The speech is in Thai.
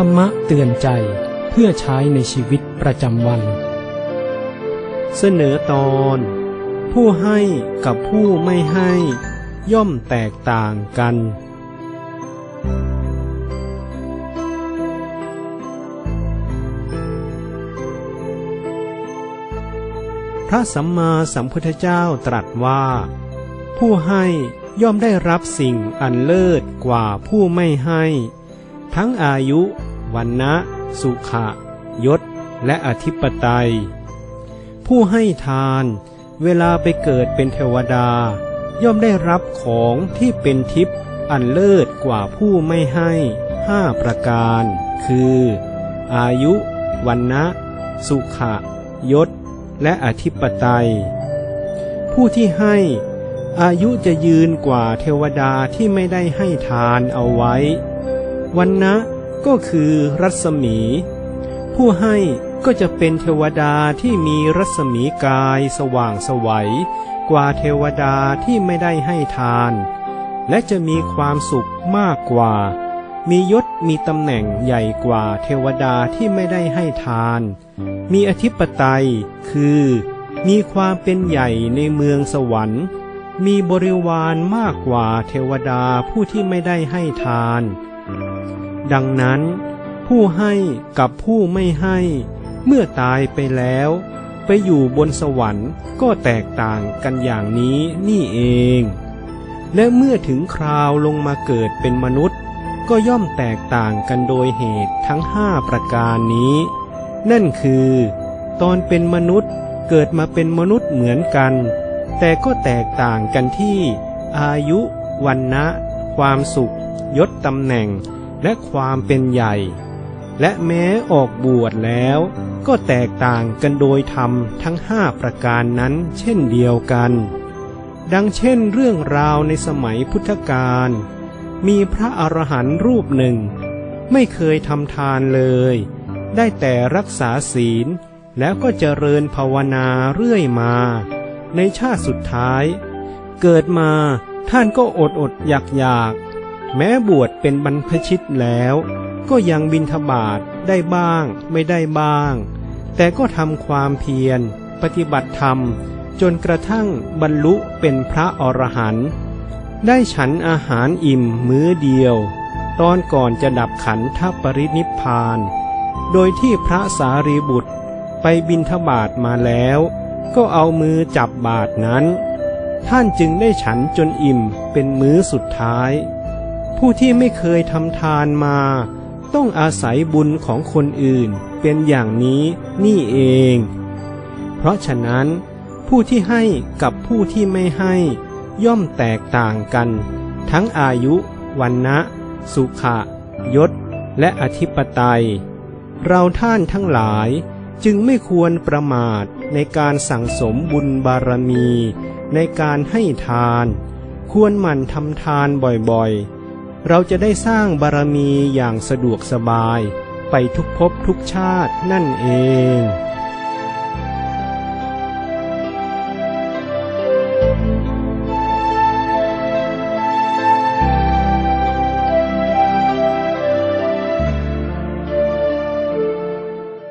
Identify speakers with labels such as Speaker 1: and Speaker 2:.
Speaker 1: รรมะเตือนใจเพื่อใช้ในชีวิตประจำวัน
Speaker 2: เสนอตอน ผู้ให้กับผู้ไม่ให้ ย่อมแตกต่างกัน พระสัมมาสัมพุทธเจ้าตรัสว่า ผู้ให้ย่อมได้รับสิ่งอันเลิศกว่าผู้ไม่ให้ทั้งอายุ วันนะสุขะ ยศ และอธิปไตย ผู้ให้ทานเวลาไปเกิดเป็นเทวดา ย่อมได้รับของที่เป็นทิพย์อันเลิศกว่าผู้ไม่ให้ห้าประการ คือ อายุ วันนะสุขะ ยศ และอธิปไตย ผู้ที่ให้อายุจะยืนกว่าเทวดาที่ไม่ได้ให้ทานเอาไว้ วันนะ ก็คือรัศมี ผู้ให้ก็จะเป็นเทวดาที่มีรัศมีกายสว่างสวัยกว่าเทวดาที่ไม่ได้ให้ทาน และจะมีความสุขมากกว่า มียศมีตำแหน่งใหญ่กว่าเทวดาที่ไม่ได้ให้ทาน มีอธิปไตยคือ มีความเป็นใหญ่ในเมืองสวรรค์ มีบริวารมากกว่าเทวดาผู้ที่ไม่ได้ให้ทาน ดังนั้น ผู้ให้กับผู้ไม่ให้ เมื่อตายไปแล้ว ไปอยู่บนสวรรค์ก็แตกต่างกันอย่างนี้นี่เอง และเมื่อถึงคราวลงมาเกิดเป็นมนุษย์ ก็ย่อมแตกต่างกันโดยเหตุทั้งห้าประการนี้ นั่นคือ ตอนเป็นมนุษย์เกิดมาเป็นมนุษย์เหมือนกัน แต่ก็แตกต่างกันที่ อายุ วันนะ ความสุข ยศตำแหน่ง และความเป็นใหญ่ และแม้ออกบวชแล้วก็แตกต่างกันโดยธรรมทั้งห้าประการนั้นเช่นเดียวกัน ดังเช่นเรื่องราวในสมัยพุทธกาลมีพระอรหันต์รูปหนึ่ง ไม่เคยทำทานเลย ได้แต่รักษาศีล แล้วก็เจริญภาวนาเรื่อยมา ในชาติสุดท้าย เกิดมาท่านก็อดอดอยากอยาก แม้บวชเป็นบรรพชิตแล้ว ก็ยังบินทบาทได้บ้างไม่ได้บ้าง แต่ก็ทำความเพียร ปฏิบัติธรรม จนกระทั่งบรรลุเป็นพระอรหันต์ได้ฉันอาหารอิ่มมื้อเดียว ตอนก่อนจะดับขันธปรินิพพาน โดยที่พระสารีบุตรไปบินทบาทมาแล้ว ก็เอามือจับบาทนั้น ท่านจึงได้ฉันจนอิ่มเป็นมื้อสุดท้าย ผู้ที่ไม่เคยทำทานมา ต้องอาศัยบุญของคนอื่นเป็นอย่างนี้นี่เอง เพราะฉะนั้น ผู้ที่ให้กับผู้ที่ไม่ให้ย่อมแตกต่างกัน ทั้งอายุ วันนะสุขะ ยศ และอธิปไตย เราท่านทั้งหลายจึงไม่ควรประมาทในการสั่งสมบุญบารมี ในการให้ทาน ควรหมั่นทำทานบ่อยๆ เราจะได้สร้างบารมีอย่างสะดวกสบายไปทุกภพทุกชาตินั่นเอง